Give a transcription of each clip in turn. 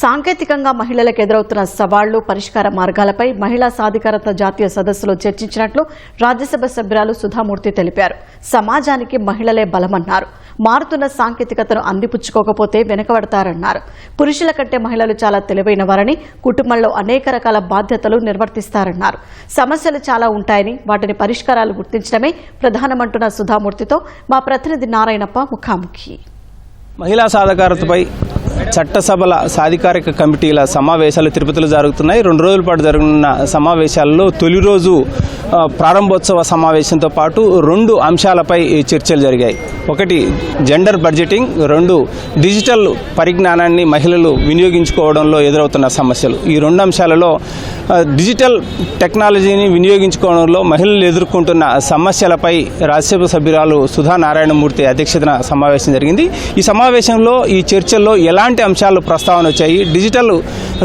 సాంకేతికంగా మహిళలకు ఎదురవుతున్న సవాళ్ళు పరిష్కార మార్గాలపై మహిళా సాధికారత జాతీయ సదస్సులో చర్చించినట్లు రాజ్యసభ సభ్యురాలు సుధామూర్తి తెలిపారు. సమాజానికి మహిళలే బలమన్నారు. మారుతున్న సాంకేతికతను అందిపుచ్చుకోకపోతే వెనుకబడతారన్నారు. పురుషుల కంటే మహిళలు చాలా తెలివైన వారని కుటుంబంలో అనేక రకాల బాధ్యతలు నిర్వర్తిస్తారన్నారు. సమస్యలు చాలా ఉంటాయని వాటిని పరిష్కారాలు గుర్తించడమే ప్రధానమంటున్న సుధామూర్తితో మా ప్రతినిధి నారాయణప్ప ముఖాముఖి. మహిళా సాధకారతపై చట్టసభల సాధికారిక కమిటీల సమావేశాలు తిరుపతిలో జరుగుతున్నాయి. రెండు రోజుల పాటు జరుగుతున్న సమావేశాల్లో తొలి రోజు ప్రారంభోత్సవ సమావేశంతో పాటు రెండు అంశాలపై ఈ చర్చలు జరిగాయి. ఒకటి జెండర్ బడ్జెటింగ్ రెండు డిజిటల్ పరిజ్ఞానాన్ని మహిళలు వినియోగించుకోవడంలో ఎదురవుతున్న సమస్యలు. ఈ రెండు అంశాలలో డిజిటల్ టెక్నాలజీని వినియోగించుకోవడంలో మహిళలు ఎదుర్కొంటున్న సమస్యలపై రాజ్యసభ సభ్యురాలు సుధా నారాయణమూర్తి అధ్యక్షతన సమావేశం జరిగింది. ఈ సమావేశంలో ఈ చర్చల్లో ఎలాంటి అంశాలు ప్రస్తావన వచ్చాయి డిజిటల్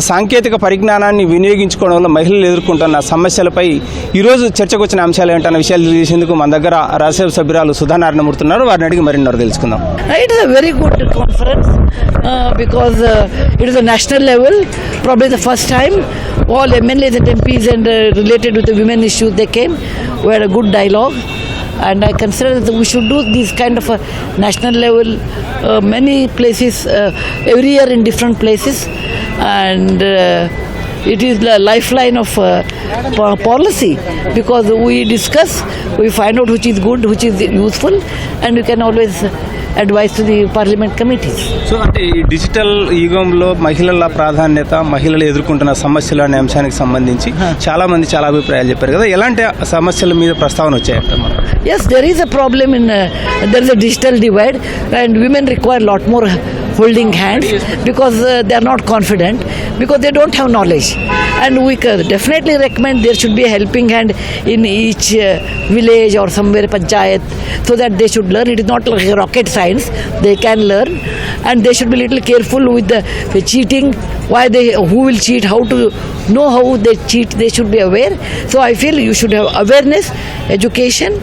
సాంకేతిక పరిజ్ఞానాన్ని వినియోగించుకోవడంలో మహిళలు ఎదుర్కొంటున్న సమస్యలపై ఈరోజు చర్చకు వచ్చిన అంశాలు ఏంటన్న విషయాలు తెలిసేందుకు మన దగ్గర రాజ్యసభ సభ్యురాలు సుధానారాయణమూర్తి ఉన్నారు వారిని అడిగి మరిన్నర తెలుసుకుందాం it is a very good conference uh, because uh, it is a national level. Probably the and time and MLAs and MPs and uh, related with the women issues. And I consider that we should do this kind of a national level, uh, many places, uh, every year in different places. And uh, it is the lifeline of uh, po- policy because we discuss, we find out which is good, which is useful, and we can always advise to the parliament committees. So అంటే ఈ digital యుగంలో మహిళల ప్రాధాన్యత మహిళలు ఎదుర్కొంటున్న సమస్యలు అనే అంశానికి సంబంధించి చాలా మంది చాలా అభిప్రాయాలు చెప్పారు కదా ఎలాంటి సమస్యల మీద ప్రస్తావన వచ్చాయంట మనం Yes, there is a problem in uh, there is a digital divide, and women require a lot more holding hands because uh, they are not confident because they don't have knowledge. And we definitely recommend there should be a helping hand in each uh, village or somewhere panchayat so that they should learn. It is not like rocket science; they can learn, and they should be little careful with the, the cheating. Why they who will cheat? How to know how they cheat? They should be aware. So I feel you should have awareness, education,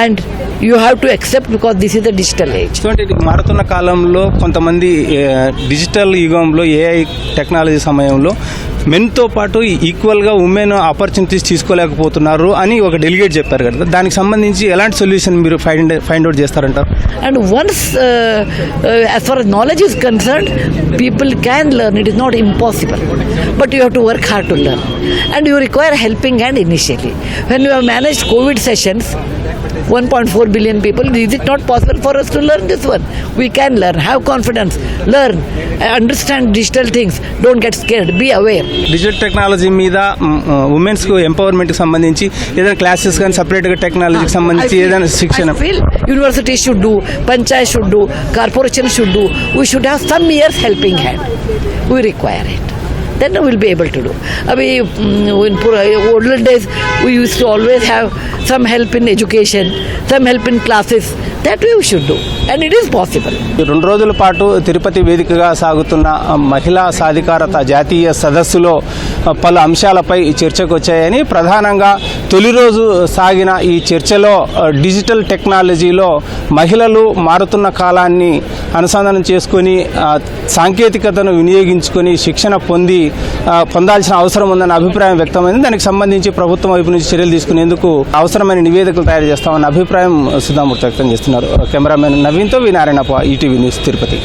and you have to accept because this is the digital age మారుతున్న కాలంలో కొంతమంది digital యుగంలో AI technology సమయంలో మెన్తో పాటు ఈక్వల్గా women opportunities తీసుకోలేకపోతున్నారు అని ఒక delegate చెప్పారు కదా. దానికి సంబంధించి ఎలాంటి సొల్యూషన్ మీరు find find out చేస్తారంటారు? And once as far knowledge is concern people can learn it is not impossible but you have to work hard to learn and you require helping and initially when you have manage COVID sessions 1.4 billion people, is it not possible for us to learn this one? We can learn. Have confidence. Learn. Understand digital things. Don't get scared. Be aware. Digital technology మీద ఉమెన్స్కు ఎంపవర్మెంట్కి సంబంధించి ఏదైనా classes కానీ సపరేట్గా టెక్నాలజీకి సంబంధించి ఏదైనా శిక్షణ I feel university should do, panchayat should do, corporation should do. We should have some years helping hand. We require it. Then we'll be able to do. I mean, mm, in poor- older days, we used to always have some help in education, some help in classes. That we should do and it is possible రెండు రోజుల పాటు తిరుపతి వేదికగా సాగుతున్న మహిళా సాధికారత జాతీయ సదస్సులో పలు అంశాలపై చర్చకు వచ్చాయని ప్రధానంగా తొలి రోజు సాగిన ఈ చర్చలో డిజిటల్ టెక్నాలజీలో మహిళలు మారుతున్న కాలాన్ని అనుసంధానం చేసుకొని సాంకేతికతను వినియోగించుకొని శిక్షణ పొంది పొందాల్సిన అవసరం ఉందన్న అభిప్రాయం వ్యక్తమైంది. దానికి సంబంధించి ప్రభుత్వం వైపు నుంచి చర్యలు తీసుకునేందుకు అవసరం అవసరమైన నివేదికలు తయారు చేస్తామన్న అభిప్రాయం సుధామూర్తి వ్యక్తం చేస్తున్నారు. Cameraman నవీన్తో V Narayanappa ETV news Tirupati.